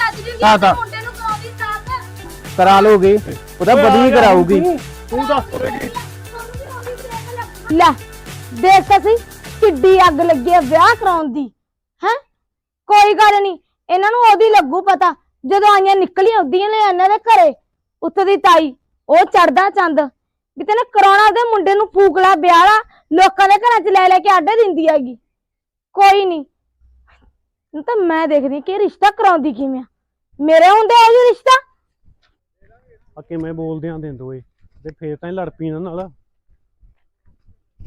ਚੱਜ ਦੀ ਹਾਂ ਤਾਂ। ਮੁੰਡੇ ਨੂੰ ਕਰਾਉਂਦੀ ਸਾਥ ਕਰਾ ਲੋਗੇ ਉਹਦਾ ਬਦਲੀ ਕਰਾਊਗੀ। ਤੂੰ ਦੱਸ। ਲੈ ਦੇਖ ਤਾਂ ਸਹੀ ਕਿੱਡੀ ਅੱਗ ਲੱਗੀ ਆ ਵਿਆਹ ਕਰਾਉਣ ਦੀ ਹੈ? ਕੋਈ ਗੱਲ ਨਹੀਂ ਇਹਨਾਂ ਨੂੰ ਉਹਦੀ ਲੱਗੂ ਪਤਾ ਜਦੋਂ ਆਈਆਂ ਨਿਕਲੀਆਂ ਉਦੀਆਂ ਨੇ ਇਹਨਾਂ ਦੇ ਘਰੇ ਉੱਥੇ ਦੀ ਤਾਈ ਉਹ ਚੜਦਾ ਚੰਦ ਵੀ ਤੈਨੂੰ ਕਰਾਉਣਾ ਦੇ ਮੁੰਡੇ ਨੂੰ ਫੂਕ ਲਾ ਵਿਆਹ ਲਾ ਲੋਕਾਂ ਦੇ ਘਰਾਂ 'ਚ ਲੈ ਲੈ ਕੇ ਆਡੇ ਦਿੰਦੀ ਹੈਗੀ। ਕੋਈ ਨਹੀਂ ਤਾਂ ਮੈਂ ਦੇਖਦੀ ਕਿ ਇਹ ਰਿਸ਼ਤਾ ਕਰਾਉਂਦੀ ਕਿਵੇਂ ਆ। ਮੇਰੇ ਹੁੰਦੇ ਆ ਜੀ ਰਿਸ਼ਤਾ? ਆ ਕਿਵੇਂ ਬੋਲਦੇ ਆਂ ਦੇ ਦੋਏ? ਤੇ ਫੇਰ ਤਾਂ ਹੀ ਲੜ ਪਈ ਇਹਨਾਂ ਨਾਲ।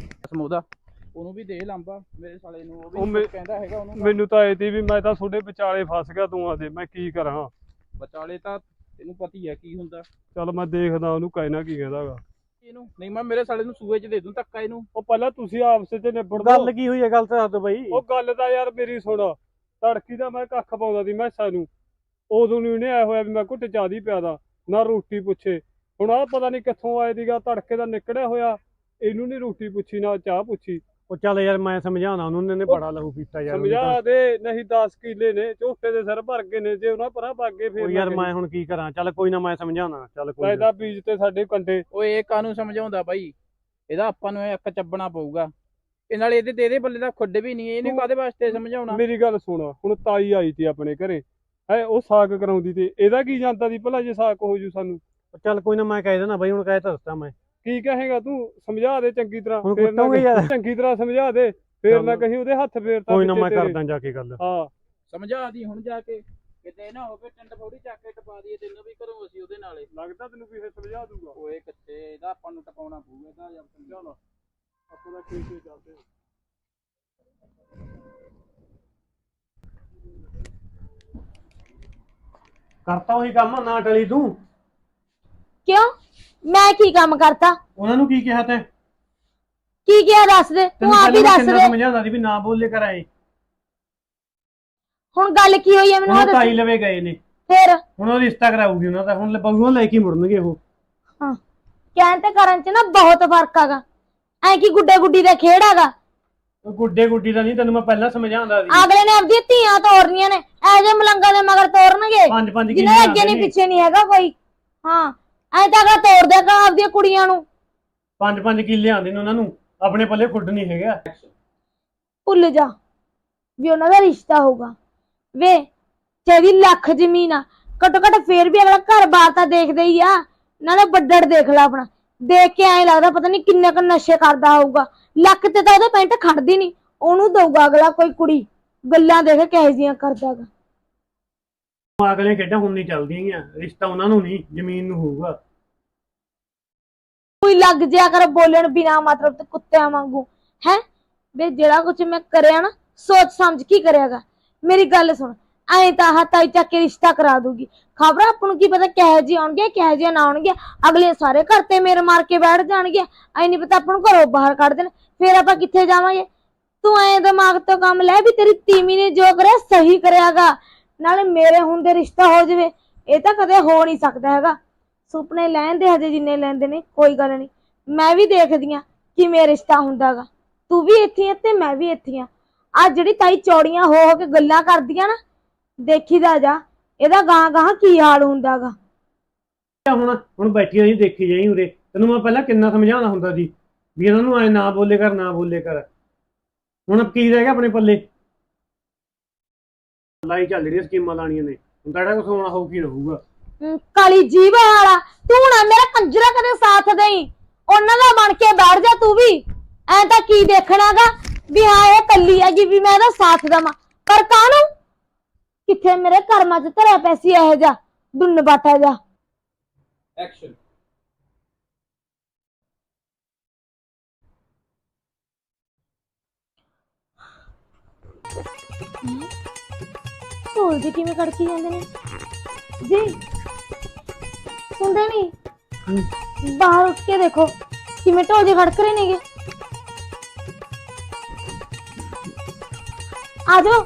ਸਮੂਦਾ। ਉਹਨੂੰ ਵੀ ਦੇ ਲੰਬਾ ਮੇਰੇ ਸਾਲੇ ਨੂੰ। ਉਹ ਵੀ ਮੇ- ਕਹਿੰਦਾ ਹੈਗਾ ਉਹਨੂੰ ਮੈਨੂੰ ਤਾਂ ਇਹ ਤੀ ਵੀ ਮੈਂ ਤਾਂ ਤੁਹਾਡੇ ਵਿਚਾਲੇ ਫਸ ਗਿਆ ਤੂੰ ਆਦੇ ਮੈਂ ਕੀ ਕਰਾਂ? ਵਿਚਾਲੇ ਤਾਂ ਤੈਨੂੰ ਪਤੀ ਹੈ ਕੀ ਹੁੰਦਾ। ਚੱਲ ਮੈਂ ਦੇਖਦਾ ਉਹਨੂੰ ਕਹਿਣਾ ਕੀ ਕਹਿੰਦਾਗਾ ਇਹਨੂੰ। ਨਹੀਂ ਮੈਂ ਮੇਰੇ ਸਾਲੇ ਨੂੰ ਸੂਏ 'ਚ ਦੇ ਦੂੰ ਧੱਕਾ ਇਹਨੂੰ। ਉਹ ਪਹਿਲਾਂ ਤੁਸੀਂ ਆਪਸ ਵਿੱਚ ਨਿਬੜ ਗੱਲ ਕੀ ਹੋਈ ਹੈ ਗੱਲ ਤਾਂ ਦੱਸ ਬਈ। ਉਹ ਗੱਲ ਤਾਂ ਯਾਰ ਮੇਰੀ ਸੁਣ। ਤੜਕੀ ਦਾ ਮੈਂ ਕੱਖ ਪਾਉਂਦਾ ਸੀ ਮੈਸਾਂ ਨੂੰ। ਉਦੋਂ ਨੂੰ ਇਹਨੇ ਆਇਆ ਹੋਇਆ ਵੀ ਮੈਂ ਘੁੱਟ ਚਾਦੀ ਪਿਆਦਾ ਨਾ ਰੋਟੀ ਪੁੱਛੇ। ਹੁਣ ਆ ਪਤਾ ਨਹੀਂ ਕਿੱਥੋਂ ਆਏ ਦੀਗਾ ਤੜਕੇ ਦਾ ਨਿਕੜਿਆ ਹੋਇਆ ਇਹਨੂੰ ਨਹੀਂ ਰੋਟੀ ਪੁੱਛੀ ਨਾ ਚਾਹ ਪੁੱਛੀ। ਉਹ ਚੱਲ ਯਾਰ ਮੈਂ ਸਮਝਾਉਣਾ ਉਹਨੂੰ ਉਹਨੇ ਬੜਾ ਲਹੂ ਪੀਤਾ ਯਾਰ ਉਹਨੇ ਸਮਝਾ ਦੇ ਨਹੀਂ 10 ਕਿੱਲੇ ਨੇ ਝੋਟੇ ਦੇ ਸਿਰ ਭਰ ਗਏ ਨੇ ਜੇ ਉਹਨਾਂ ਪਰਾਂ ਭੱਗ ਗਏ ਤਾਂ। ਫੇਰ ਉਹ ਯਾਰ ਮੈਂ ਹੁਣ ਕੀ ਕਰਾਂ ਚੱਲ ਕੋਈ ਨਾ ਮੈਂ ਸਮਝਾਉਣਾ ਚੱਲ ਕੋਈ ਨਾ। ਪੈਦਾ ਬੀਜ ਤੇ ਸਾਡੇ ਕੰਡੇ। ਓਏ ਇਹ ਕਾਨੂੰ ਸਮਝਾਉਂਦਾ ਬਾਈ? ਇਹਦਾ ਆਪਾਂ ਨੂੰ ਇੱਕ ਚੱਬਣਾ ਪਊਗਾ। ਇਹ ਨਾਲ ਇਹਦੇ ਦੇ ਬੱਲੇ ਦਾ ਖੁੱਡ ਵੀ ਨਹੀਂ ਇਹਨੇ ਤੂੰ- ਕਾਦੇ ਵਾਸਤੇ ਸਮਝਾਉਣਾ? ਮੇਰੀ ਗੱਲ ਸੁਣ ਹੁਣ ਤਾਈ ਆਈ ਤੀ ਆਪਣੇ ਘਰੇ। ਹੈ ਉਹ ਸਾਗ ਕਰਾਉਂਦੀ ਤੇ ਇਹਦਾ ਕੀ ਜਾਂਦਾ ਦੀ ਭਲਾ ਜੇ ਸਾਗ ਹੋ ਜੂ ਸਾਨੂੰ? ਚੱਲ ਕੋਈ ਨਾ ਮੈਂ ਕਹਿ ਦੇਣਾ ਬਈ ਹੁਣ ਕਹਿ ਤਾਂ ਦੱਸਦਾ ਮੈਂ। ਕੀ ਕਹੇਗਾ ਤੂੰ? ਸਮਝਾ ਦੇ ਚੰਗੀ ਤਰ੍ਹਾਂ ਹੁਣ ਫੇਰ ਨਾ ਕੁੱਟੋਗੇ ਕਹੀਂ- ਯਾਰ। ਚੰਗੀ ਤਰ੍ਹਾਂ ਸਮਝਾ ਦੇ ਫੇਰ ਨਾ। ਕਹੀਂ ਉਹਦੇ ਹੱਥ ਫੇਰਤਾ ਕੋਈ ਨਾ ਮੈਂ। ਕਰਦਾ ਜਾ ਕੇ ਗੱਲ। ਹਾਂ। ਸਮਝਾ ਦੀ ਹੁਣ ਜਾ ਕੇ ਕਿਤੇ ਨਾ ਹੋਵੇ ਟੰਡ ਫੋੜੀ ਚੱਕ ਕੇ ਟਪਾ ਦਈਏ ਤੈਨੂੰ ਵੀ ਘਰੋਂ ਅਸੀਂ ਉਹਦੇ ਨਾਲੇ। ਲੱਗਦਾ ਤੈਨੂੰ ਵੀ ਇਹ ਸਮਝਾ ਦੂਗਾ। ਓਏ ਕਿੱਥੇ ਇਹਦਾ ਆਪਾਂ ਨੂੰ ਟਪਾਉਣਾ ਪਊਗਾ ਇਹਦਾ ਜਾਂ ਸਮਝਾ ਲਾ ਆਪਣਾ ਕੀ ਕੀ ਚੱਲਦੇ ਕਰਤਾ ਉਹੀ ਕੰਮ ਨਾ ਟਲੀ ਤੂੰ। ਕਿਉਂ? ਮੈਂ ਕੀ ਕੰਮ ਕਰਤਾ? ਉਹਨਾਂ ਨੂੰ ਕੀ ਕਿਹਾ ਤੈਂ? ਕੀ ਕਿਹਾ ਦੱਸ ਦੇ? ਤੂੰ ਆਪ ਹੀ ਦੱਸ ਦੇ। ਸਮਝਾਉਂਦਾ ਸੀ ਵੀ ਨਾ ਬੋਲੇ ਕਰ ਆਏ। ਹੁਣ ਗੱਲ ਕੀ ਹੋਈ ਹੈ ਮੈਨੂੰ ਉਹ ਤਾਈ ਲਵੇ ਗਏ ਨੇ। ਫੇਰ? ਹੁਣ ਉਹ ਰਿਸ਼ਤਾ ਕਰਾਊਗੀ ਉਹਨਾਂ ਦਾ। ਹੁਣ ਬਹੂਆਂ ਲੈ ਕੇ ਹੀ ਮੁੜਨਗੇ ਉਹ। ਕਹਿਣ ਤੇ ਕਰਨ ਚ ਨਾ ਬਹੁਤ ਫ਼ਰਕ ਹੈਗਾ। ਐ ਕੀ ਗੁੱਡੇ ਗੁੱਡੀ ਦਾ ਖੇਡ ਉਹ ਗੁੱਡੇ ਗੁੱਡੀ ਦਾ ਨਹੀਂ ਤੈਨੂੰ ਮੈਂ ਪਹਿਲਾਂ ਸਮਝਾਉਂਦਾ ਸੀ। ਅਗਲੇ ਨੇ ਆਪਦੀਆਂ ਧੀਆਂ ਤੋਰਨੀਆਂ ਨੇ। ਐ ਜੇ ਮਲੰਗਾ ਦੇ ਮਗਰ ਤੋਰਨਗੇ ਪੰਜ ਪੰਜ ਜਿਹਨਾਂ ਦੇ ਅੱਗੇ ਨਹੀਂ ਪਿੱਛੇ ਨਹੀਂ ਹੈਗਾ ਕੋਈ। ਹਾਂ ਐ ਤਾਂ ਅਗਲਾ ਤੋੜ ਦੇਗਾ ਆਪਦੀਆਂ ਕੁੜੀਆਂ ਨੂੰ। ਪੰਜ ਪੰਜ ਕਿੱਲੇ ਆਉਂਦੇ ਨੇ ਉਹਨਾਂ ਨੂੰ। ਆਪਣੇ ਪੱਲੇ ਖੁੱਡ ਨਹੀਂ ਹੈਗਾ। ਭੁੱਲ ਜਾ। ਵੀ ਉਹਨਾਂ ਦਾ ਰਿਸ਼ਤਾ ਹੋਊਗਾ। ਵੇ ਤੇਰੀ ਲੱਖ ਜ਼ਮੀਨ ਆ। ਘੱਟੋ ਘੱਟ ਫੇਰ ਵੀ ਅਗਲਾ ਘਰ-ਬਾਰ ਤਾਂ ਦੇਖਦਾ ਹੀ ਆ। ਨਾਲੇ ਵੱਡੜ ਦੇਖ ਲੈ ਆਪਣਾ। ਦੇਖ ਕੇ ਐਂ ਲੱਗਦਾ ਪਤਾ ਨਹੀਂ ਕਿੰਨੇ ਕੁ ਨਸ਼ੇ ਕਰਦਾ ਹੋਊਗਾ। ਲੱਖ ਤੇ ਤਾਂ ਉਹਦੇ ਪੈਂਟ ਖੜਦੀ ਨਹੀਂ ਉਹਨੂੰ ਦਊਗਾ ਅਗਲਾ ਕੋਈ ਕੁੜੀ। ਗੱਲਾਂ ਦੇਖ ਕਿਹੋ ਜੀਆਂ ਕਰਦਾਗਾ ਅਗਲੇ ਖੇਡਾਂ ਹੁਣ ਨਹੀਂ ਚੱਲਦੀਆਂ ਗੀਆਂ, ਰਿਸ਼ਤਾ ਉਹਨਾਂ ਨੂੰ ਨਹੀਂ, ਜ਼ਮੀਨ ਨੂੰ ਹੋਊਗਾ। ਕੋਈ ਲੱਗ ਜਿਆ ਕਰ ਬੋਲਣ ਬਿਨਾ ਮਤਲਬ ਤੇ ਕੁੱਤਿਆਂ ਵਾਂਗੂ, ਹੈ? ਵੇ ਜਿਹੜਾ ਕੁਝ ਮੈਂ ਕਰਿਆ ਨਾ, ਸੋਚ ਸਮਝ ਕੀ ਕਰਿਆਗਾ। ਮੇਰੀ ਗੱਲ ਸੁਣ, ਐਂ ਤਾਂ ਹੱਥਾਂ ਚੱਕ ਕੇ ਰਿਸ਼ਤਾ ਕਰਾ ਦੂਗੀ ਖਬਰ ਆਪਾਂ ਨੂੰ ਕੀ ਪਤਾ ਕਿਹੋ ਜਿਹੇ ਆਉਣਗੇ ਕਿਹੋ ਜਿਹੇ ਨਾ ਆਉਣਗੇ ਅਗਲੇ ਸਾਰੇ ਘਰ ਤੇ ਮੇਰੇ ਮਾਰ ਕੇ ਬੈਠ ਜਾਣਗੇ ਐ ਨਹੀਂ ਪਤਾ ਆਪਾਂ ਨੂੰ ਘਰੋਂ ਬਾਹਰ ਕੱਢ ਦੇਣ, ਫੇਰ ਆਪਾਂ ਕਿੱਥੇ ਜਾਵਾਂਗੇ? ਤੂੰ ਐਂ ਦਿਮਾਗ ਤੋਂ ਕੰਮ ਲੈ ਵੀ ਤੇਰੀ ਤੀਮੀ ਨੇ ਜੋ ਕਰਿਆ ਸਹੀ ਕਰਿਆਗਾ। ਨਾਲੇ ਮੇਰੇ ਹੁੰਦੇ ਰਿਸ਼ਤਾ ਹੋ ਜਾਵੇ, ਇਹ ਤਾਂ ਕਦੇ ਹੋ ਨਹੀਂ ਸਕਦਾ ਹੈਗਾ। ਸੁਪਨੇ ਲੈਂਦੇ ਹਜੇ ਜਿੰਨੇ ਲੈਂਦੇ ਨੇ, ਕੋਈ ਗੱਲ ਨਹੀਂ। ਮੈਂ ਵੀ ਦੇਖਦੀ ਆ ਕਿਵੇਂ ਰਿਸ਼ਤਾ ਹੁੰਦਾਗਾ ਤੂੰ ਵੀ ਇੱਥੇ ਆ ਤੇ ਮੈਂ ਵੀ ਇੱਥੇ ਆ। ਆ ਜਿਹੜੀ ਤਾਈ ਚੌੜੀਆਂ ਹੋ ਹੋ ਕੇ ਗੱਲਾਂ ਕਰਦੀਆਂ ਨਾ ਦੇਖੀਦਾ ਜਾ, ਇਹਦਾ ਗਾਂ ਗਾਂ ਕੀ ਹਾਲ ਹੁੰਦਾਗਾ ਹੁਣ ਹੁਣ ਬੈਠੀ ਨਹੀਂ ਦੇਖੀ ਜਾਈ ਉਰੇ, ਤੈਨੂੰ ਮੈਂ ਪਹਿਲਾਂ ਕਿੰਨਾ ਸਮਝਾਉਣਾ ਹੁੰਦਾ ਸੀ, ਵੀ ਇਹਨਾਂ ਨੂੰ ਐ ਨਾ ਬੋਲੇ ਕਰ, ਨਾ ਬੋਲੇ ਕਰ। ਹੁਣ ਕੀ ਰਹਿ ਗਿਆ ਆਪਣੇ ਪੱਲੇ? ਲਾਈ ਚੱਲ ਜਿਹੜੀਆਂ ਸਕੀਮਾਂ ਲਾਣੀਆਂ ਨੇ। ਹੁਣ ਤਾਂ ਜਿਹੜਾ ਕੁਛ ਹੋਣਾ ਹੋਊ ਕੀ ਰਹੂਗਾ? ਹਮ, ਕਾਲੀ ਜੀਭ ਵਾਲਾ ਤੂੰ ਨਾ ਮੇਰਾ ਕੰਜਰਾ ਕਦੇ ਸਾਥ ਦੇਈ। ਉਹਨਾਂ ਦਾ ਬਣ ਕੇ ਬੈਠ ਜਾ ਤੂੰ ਵੀ। ਐ ਤਾਂ ਕੀ ਦੇਖਣਾਗਾ ਵੀ ਹਾਂ ਇਹ ਕੱਲੀ ਹੈਗੀ ਵੀ ਮੈਂ ਇਹਦਾ ਸਾਥ ਦਵਾਂ। ਪਰ ਕਾਹਨੂੰ? ਕਿੱਥੇ ਮੇਰੇ ਕਰਮਾਂ 'ਚ ਧਰਿਆ ਪੈਸੀ ਇਹੋ ਜਾ ਦੁੰਨ ਬਾਟਾ ਜਾ ਐਕਸ਼ਨ ਢੋਲ ਜੀ ਕਿਵੇਂ ਖੜਕੀ ਜਾਂਦੇ ਨੇ? ਜੀ ਸੁਣਦੇ ਨਹੀਂ? ਬਾਹਰ ਉੱਠ ਕੇ ਦੇਖੋ ਕਿਵੇਂ ਢੋਲ ਜੀ ਖੜਕ ਰਹੇ ਨੇਗੇ? ਆ ਜਾਓ।